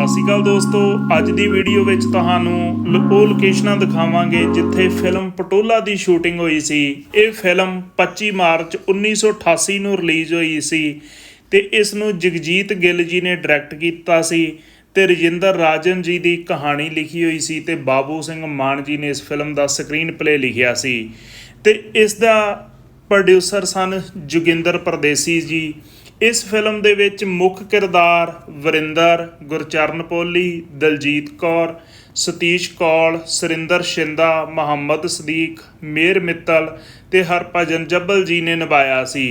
ਸਤਿ ਸ਼੍ਰੀ ਅਕਾਲ ਦੋਸਤੋ, ਅੱਜ ਦੀ ਵੀਡੀਓ ਵਿੱਚ ਤੁਹਾਨੂੰ ਲ- ਉਹ ਲੋਕੇਸ਼ਨਾਂ ਦਿਖਾਵਾਂਗੇ ਜਿੱਥੇ ਫਿਲਮ ਪਟੋਲਾ ਦੀ ਸ਼ੂਟਿੰਗ ਹੋਈ ਸੀ। ਇਹ ਫਿਲਮ 25 ਮਾਰਚ 1988 ਨੂੰ ਰਿਲੀਜ਼ ਹੋਈ ਸੀ ਤੇ ਇਸ ਨੂੰ ਜਗਜੀਤ ਗਿੱਲ ਜੀ ਨੇ ਡਾਇਰੈਕਟ ਕੀਤਾ ਸੀ ਤੇ ਰਜਿੰਦਰ ਰਾਜਨ ਜੀ ਦੀ ਕਹਾਣੀ ਲਿਖੀ ਹੋਈ ਸੀ ਤੇ ਬਾਬੂ ਸਿੰਘ ਮਾਨ ਜੀ ਨੇ ਇਸ ਫਿਲਮ ਦਾ ਸਕਰੀਨ ਪਲੇ ਲਿਖਿਆ ਸੀ। ਤੇ ਇਸ ਦਾ ਪ੍ਰੋਡਿਊਸਰ ਸਨ ਜੋਗਿੰਦਰ ਪਰਦੇਸੀ ਜੀ। ਇਸ ਫਿਲਮ ਦੇ ਵਿੱਚ ਮੁੱਖ ਕਿਰਦਾਰ ਵਰਿੰਦਰ, ਗੁਰਚਰਨ ਪੋਲੀ, ਦਲਜੀਤ ਕੌਰ, ਸਤੀਸ਼ ਕੌਲ, ਸੁਰਿੰਦਰ ਸ਼ਿੰਦਾ, ਮੁਹੰਮਦ ਸਦੀਕ ਮੇਰ ਮਿੱਤਲ ਤੇ ਹਰਭਜਨ ਜੱਬਲ ਜੀ ਨੇ ਨਿਭਾਇਆ ਸੀ।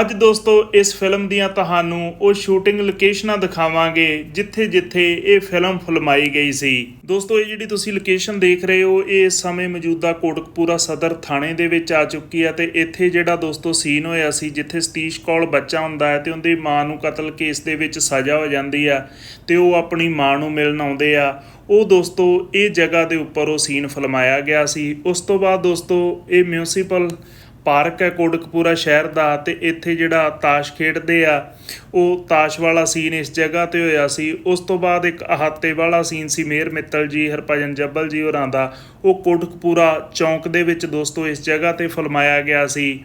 ਅੱਜ ਦੋਸਤੋ, ਇਸ ਫਿਲਮ ਦੀਆਂ ਤੁਹਾਨੂੰ ਉਹ ਸ਼ੂਟਿੰਗ ਲੋਕੇਸ਼ਨਾਂ ਦਿਖਾਵਾਂਗੇ ਜਿੱਥੇ ਜਿੱਥੇ ਇਹ ਫਿਲਮ ਫਿਲਮਾਈ ਗਈ ਸੀ। ਦੋਸਤੋ, ਇਹ ਜਿਹੜੀ ਤੁਸੀਂ ਲੋਕੇਸ਼ਨ ਦੇਖ ਰਹੇ ਹੋ, ਇਹ ਇਸ ਸਮੇਂ ਮੌਜੂਦਾ ਕੋਟਕਪੂਰਾ ਸਦਰ ਥਾਣੇ ਦੇ ਵਿੱਚ ਆ ਚੁੱਕੀ ਹੈ ਤੇ ਇੱਥੇ ਜਿਹੜਾ ਦੋਸਤੋ ਸੀਨ ਹੋਇਆ ਸੀ, ਜਿੱਥੇ ਸਤੀਸ਼ ਕੌਲ ਬੱਚਾ ਹੁੰਦਾ ਹੈ ਤੇ ਉਹਦੀ ਮਾਂ ਨੂੰ ਕਤਲ ਕੇਸ ਦੇ ਵਿੱਚ ਸਜ਼ਾ ਹੋ ਜਾਂਦੀ ਆ ਤੇ ਉਹ ਆਪਣੀ ਮਾਂ ਨੂੰ ਮਿਲਣ ਆਉਂਦੇ ਆ। ਉਹ ਦੋਸਤੋ, ਇਹ ਜਗ੍ਹਾ ਦੇ ਉੱਪਰ ਉਹ ਸੀਨ ਫਿਲਮਾਇਆ ਗਿਆ ਸੀ। ਉਸ ਤੋਂ ਬਾਅਦ ਦੋਸਤੋ, ਇਹ ਮਿਊਨਿਸਪਲ ਪਾਰਕ ਹੈ ਕੋਟਕਪੂਰਾ ਸ਼ਹਿਰ ਦਾ ਤੇ ਇੱਥੇ ਜਿਹੜਾ ਤਾਸ਼ ਖੇਡਦੇ ਆ, ਉਹ ਤਾਸ਼ ਵਾਲਾ ਸੀਨ ਇਸ ਜਗ੍ਹਾ ਤੇ ਹੋਇਆ ਸੀ। ਉਸ ਤੋਂ ਬਾਅਦ ਇੱਕ ਅਹਾਤੇ ਵਾਲਾ ਸੀਨ ਸੀ ਮੇਰ ਮਿੱਤਲ ਜੀ, ਹਰਭਜਨ ਜੱਬਲ ਜੀ ਹੋਰਾਂ ਦਾ। ਉਹ ਕੋਟਕਪੂਰਾ ਚੌਂਕ ਦੇ ਵਿੱਚ ਦੋਸਤੋ ਇਸ ਜਗ੍ਹਾ ਤੇ ਫਲਮਾਇਆ ਗਿਆ ਸੀ।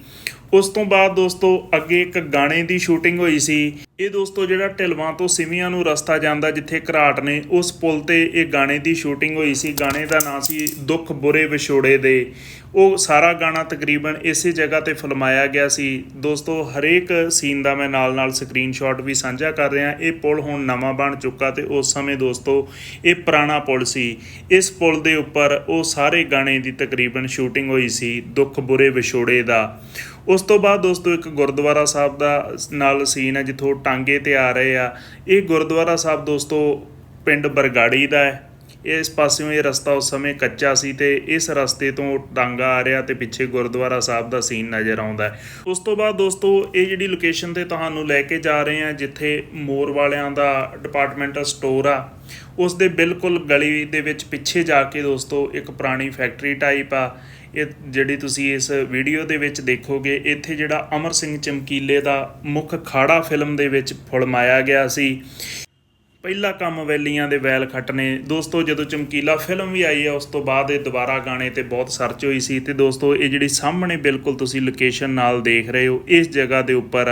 ਉਸ ਤੋਂ ਬਾਅਦ ਦੋਸਤੋ, ਅੱਗੇ ਇੱਕ ਗਾਣੇ ਦੀ ਸ਼ੂਟਿੰਗ ਹੋਈ ਸੀ। ਇਹ ਦੋਸਤੋ, ਜਿਹੜਾ ਢਿਲਵਾਂ ਤੋਂ ਸਿਵੀਆਂ ਨੂੰ ਰਸਤਾ ਜਾਂਦਾ ਜਿੱਥੇ ਘਰਾਟ ਨੇ, ਉਸ ਪੁਲ ਤੇ ਇਹ ਗਾਣੇ ਦੀ ਸ਼ੂਟਿੰਗ ਹੋਈ ਸੀ। ਗਾਣੇ ਦਾ ਨਾਂ ਸੀ ਦੁੱਖ ਬੁਰੇ ਵਿਛੋੜੇ ਦੇ। ਉਹ ਸਾਰਾ ਗਾਣਾ ਤਕਰੀਬਨ ਇਸੇ ਜਗ੍ਹਾ ਤੇ ਫਿਲਮਾਇਆ ਗਿਆ ਸੀ। ਦੋਸਤੋ, ਹਰੇਕ ਸੀਨ ਦਾ ਮੈਂ ਨਾਲ-ਨਾਲ ਸਕਰੀਨਸ਼ਾਟ ਵੀ ਸਾਂਝਾ ਕਰ ਰਿਹਾ। ਇਹ ਪੁਲ ਹੁਣ ਨਵਾਂ ਬਣ ਚੁੱਕਾ ਤੇ ਉਸ ਸਮੇਂ ਦੋਸਤੋ, ਇਹ ਪੁਰਾਣਾ ਪੁਲ ਸੀ। ਇਸ ਪੁਲ ਦੇ ਉੱਪਰ ਉਹ ਸਾਰੇ ਗਾਣੇ ਦੀ ਤਕਰੀਬਨ ਸ਼ੂਟਿੰਗ ਹੋਈ ਸੀ, ਦੁੱਖ ਬੁਰੇ ਵਿਛੋੜੇ ਦਾ। ਉਸ ਤੋਂ ਬਾਅਦ ਦੋਸਤੋ ਇੱਕ ਗੁਰਦੁਆਰਾ ਸਾਹਿਬ ਦਾ ਨਾਲ ਸੀਨ ਹੈ, ਜਿੱਥੋਂ ਟਾਂਗੇ ਤੇ ਆ ਰਹੇ ਆ। ਇਹ ਗੁਰਦੁਆਰਾ ਸਾਹਿਬ ਦੋਸਤੋ ਪਿੰਡ ਬਰਗਾੜੀ ਦਾ ਹੈ। ਇਸ ਪਾਸਿਓਂ ਇਹ ਰਸਤਾ ਉਸ ਸਮੇਂ ਕੱਚਾ ਸੀ ਤੇ ਇਸ ਰਸਤੇ ਤੋਂ ਡਾਂਗਾ ਆ ਰਿਹਾ ਤੇ ਪਿੱਛੇ ਗੁਰਦੁਆਰਾ ਸਾਹਿਬ ਦਾ ਸੀਨ ਨਜ਼ਰ ਆਉਂਦਾ ਉਸ ਤੋਂ ਬਾਅਦ ਦੋਸਤੋ, ਇਹ ਜਿਹੜੀ ਲੋਕੇਸ਼ਨ ਤੇ ਤੁਹਾਨੂੰ ਲੈ ਕੇ ਜਾ ਰਹੇ ਹਾਂ, ਜਿੱਥੇ ਮੋਰ ਵਾਲਿਆਂ ਦਾ ਡਿਪਾਰਟਮੈਂਟਲ ਸਟੋਰ ਆ, ਉਸ ਦੇ ਬਿਲਕੁਲ ਗਲੀ ਦੇ ਵਿੱਚ ਪਿੱਛੇ ਜਾ ਕੇ ਦੋਸਤੋ, ਇੱਕ ਪੁਰਾਣੀ ਫੈਕਟਰੀ ਟਾਈਪ ਆ। ਇਹ ਜਿਹੜੀ ਤੁਸੀਂ ਇਸ ਵੀਡੀਓ ਦੇ ਵਿੱਚ ਦੇਖੋਗੇ, ਇੱਥੇ ਜਿਹੜਾ ਅਮਰ ਸਿੰਘ ਚਮਕੀਲੇ ਦਾ ਮੁੱਖ ਖਾੜਾ ਫਿਲਮ ਦੇ ਵਿੱਚ ਫੁਲਮਾਇਆ ਗਿਆ ਸੀ। ਪਹਿਲਾ ਕੰਮ ਵੈਲੀਆਂ ਦੇ ਵੈਲ ਖੱਟਨੇ ਦੋਸਤੋ ਜਦੋਂ ਚਮਕੀਲਾ ਫਿਲਮ ਵੀ ਆਈ ਹੈ ਉਸ ਤੋਂ ਬਾਅਦ ਇਹ ਦੁਬਾਰਾ ਗਾਣੇ ਤੇ ਬਹੁਤ ਸਰਚ ਹੋਈ ਸੀ ਤੇ ਦੋਸਤੋ ਇਹ ਜਿਹੜੀ ਸਾਹਮਣੇ ਬਿਲਕੁਲ ਤੁਸੀਂ ਲੋਕੇਸ਼ਨ ਨਾਲ ਦੇਖ ਰਹੇ ਹੋ ਇਸ ਜਗ੍ਹਾ ਦੇ ਉੱਪਰ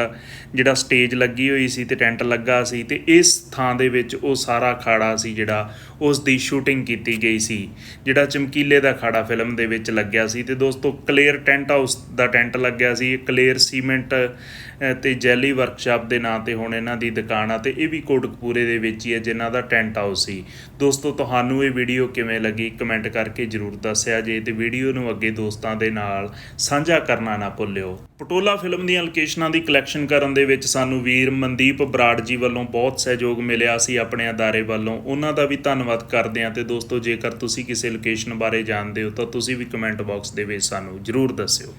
ਜਿਹੜਾ ਸਟੇਜ ਲੱਗੀ ਹੋਈ ਸੀ ਤੇ ਟੈਂਟ ਲੱਗਾ ਸੀ ਤੇ ਇਸ ਥਾਂ ਦੇ ਵਿੱਚ ਉਹ ਸਾਰਾ ਖਾੜਾ ਸੀ ਜਿਹੜਾ ਉਸ ਦੀ ਸ਼ੂਟਿੰਗ ਕੀਤੀ ਗਈ ਸੀ ਜਿਹੜਾ ਚਮਕੀਲੇ ਦਾ ਖਾੜਾ ਫਿਲਮ ਦੇ ਵਿੱਚ ਲੱਗਿਆ ਸੀ ਤੇ ਦੋਸਤੋ ਕਲੇਅਰ ਟੈਂਟ ਹਾਊਸ ਦਾ ਟੈਂਟ ਲੱਗਿਆ ਸੀ ਕਲੇਅਰ ਸੀਮੈਂਟ ਅ, ਤੇ ਜੈਲੀ ਵਰਕਸ਼ਾਪ ਦੇ ਨਾਂ ਤੇ ਹੁਣ ਇਹਨਾਂ ਦੀ ਦੁਕਾਨ ਆ ਤੇ ਇਹ ਵੀ ਕੋਟਕਪੂਰੇ ਦੇ ਵਿੱਚ ਹੀ ਹੈ, ਜਿਨ੍ਹਾਂ ਦਾ ਟੈਂਟ ਹਾਊਸ ਸੀ। ਦੋਸਤੋ, ਤੁਹਾਨੂੰ ਇਹ ਵੀਡੀਓ ਕਿਵੇਂ ਲੱਗੀ? ਕਮੈਂਟ ਕਰਕੇ ਜਰੂਰ ਦੱਸਿਆ ਜੇ ਤੇ ਵੀਡੀਓ ਨੂੰ ਅੱਗੇ ਦੋਸਤਾਂ ਦੇ ਨਾਲ ਸਾਂਝਾ ਕਰਨਾ ਨਾ ਭੁੱਲਿਓ। ਪਟੋਲਾ ਫਿਲਮ ਦੀਆਂ ਲੋਕੇਸ਼ਨਾਂ ਦੀ ਕਲੈਕਸ਼ਨ ਕਰਨ ਦੇ ਵਿੱਚ ਸਾਨੂੰ ਵੀਰ ਮਨਦੀਪ ਬਰਾੜ ਜੀ ਵੱਲੋਂ ਬਹੁਤ ਸਹਿਯੋਗ ਮਿਲਿਆ ਸੀ ਆਪਣੇ ਅਦਾਰੇ ਵੱਲੋਂ। ਉਹਨਾਂ ਦਾ ਵੀ ਧੰਨਵਾਦ ਕਰਦੇ ਹਾਂ ਤੇ ਦੋਸਤੋ, ਜੇਕਰ ਤੁਸੀਂ ਕਿਸੇ ਲੋਕੇਸ਼ਨ ਬਾਰੇ ਜਾਣਦੇ ਹੋ ਤਾਂ ਤੁਸੀਂ ਵੀ ਕਮੈਂਟ ਬਾਕਸ ਦੇ ਵਿੱਚ ਸਾਨੂੰ ਜਰੂਰ ਦੱਸਿਓ।